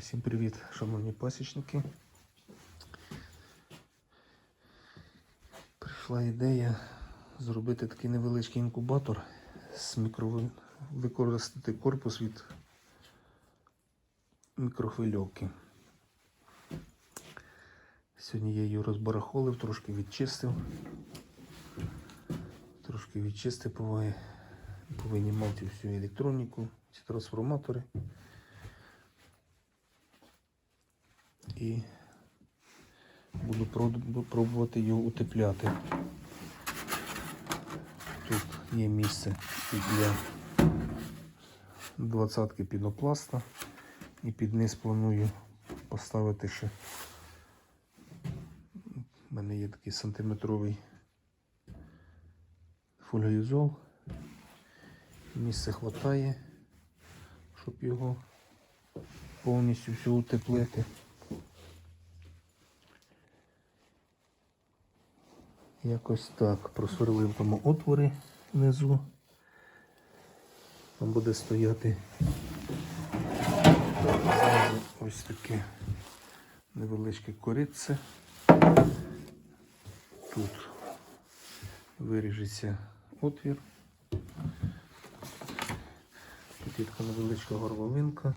Усім привіт, шановні пасічники. Прийшла ідея зробити такий невеличкий інкубатор з мікро... використати корпус від мікрохвильовки. Сьогодні я її розбарахолив, трошки відчистив. Трошки відчистив, повинні, мати всю електроніку, ці трансформатори. І буду пробувати його утепляти. Тут є місце і для двадцятки пінопласта і під низ планую поставити ще. У мене є такий сантиметровий фольгоізол. Місця хватає, щоб його повністю все утеплити. Якось так просверлив тому отвори внизу. Там буде стояти ось таке невеличке коритце. Тут виріжеться отвір. Тут є така невеличка горловинка.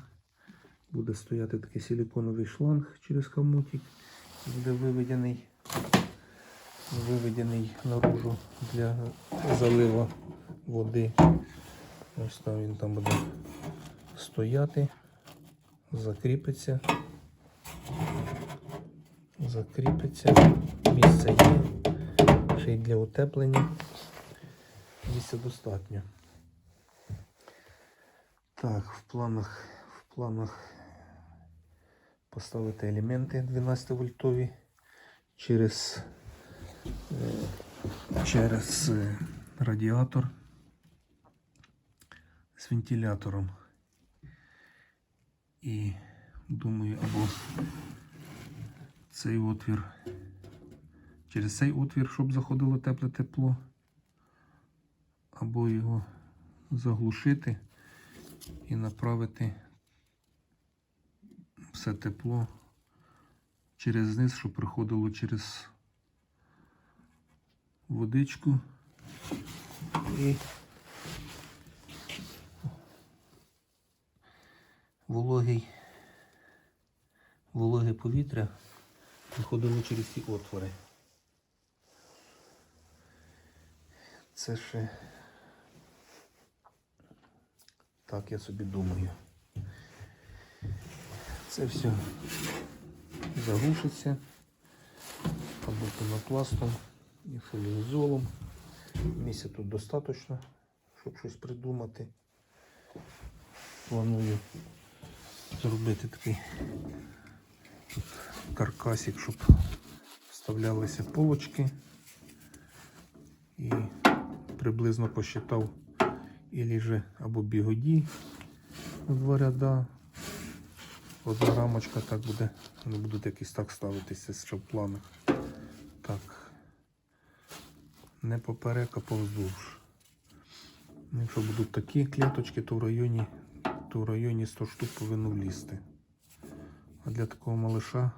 Буде стояти такий силиконовий шланг через хомутик. Буде виведений виведений наружу для залива води. Ось там він там буде стояти, закріпиться, закріпиться, місце є, ще й для утеплення. Місця достатньо. Так, в планах, в планах поставити елементи 12 вольтові через через е, радіатор з вентилятором. І думаю, або цей отвір, через цей отвір, щоб заходило тепле тепло, або його заглушити і направити все тепло через низ, щоб приходило через водичку і вологий, вологе повітря виходило через ці отвори. Це ще так я собі думаю. Це все заглушиться або пенопластом і фоліозолом. Місця тут достатньо, щоб щось придумати. Планую зробити такий каркасик, щоб вставлялися полочки. І приблизно посчитав і же або бігоді у два ряда. Одна рамочка так буде, не будуть якісь так ставитися, що в планах. Не поперек, а повздовж. Якщо будуть такі клеточки, то в районі, то в районі 100 штук повинно влізти. А для такого малиша,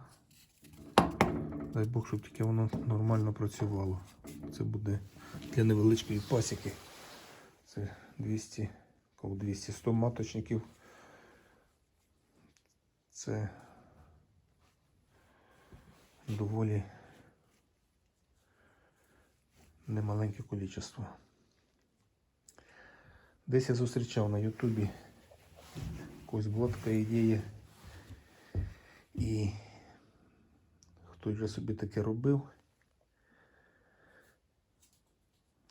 дай Бог, щоб тільки воно нормально працювало. Це буде для невеличкої пасіки. Це 200, коло 200-100 маточників. Це доволі немаленьке кількість. Десь я зустрічав на Ютубі якось була така ідея. І хтось вже собі таке робив.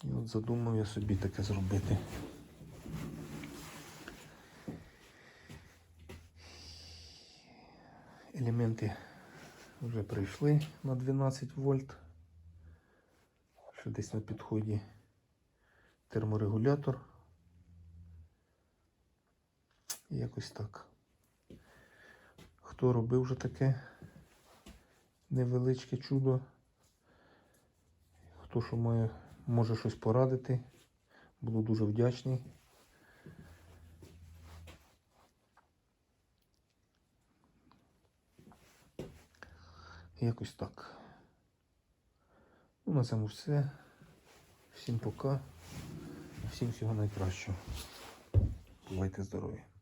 І от задумав я собі таке зробити. Елементи вже прийшли на 12 вольт. Ще десь на підході терморегулятор. Якось так. Хто робив вже таке невеличке чудо? Хто що має, може щось порадити, буду дуже вдячний. якось так. На цьому все. Всім пока. Всім всього найкращого. Бувайте здорові.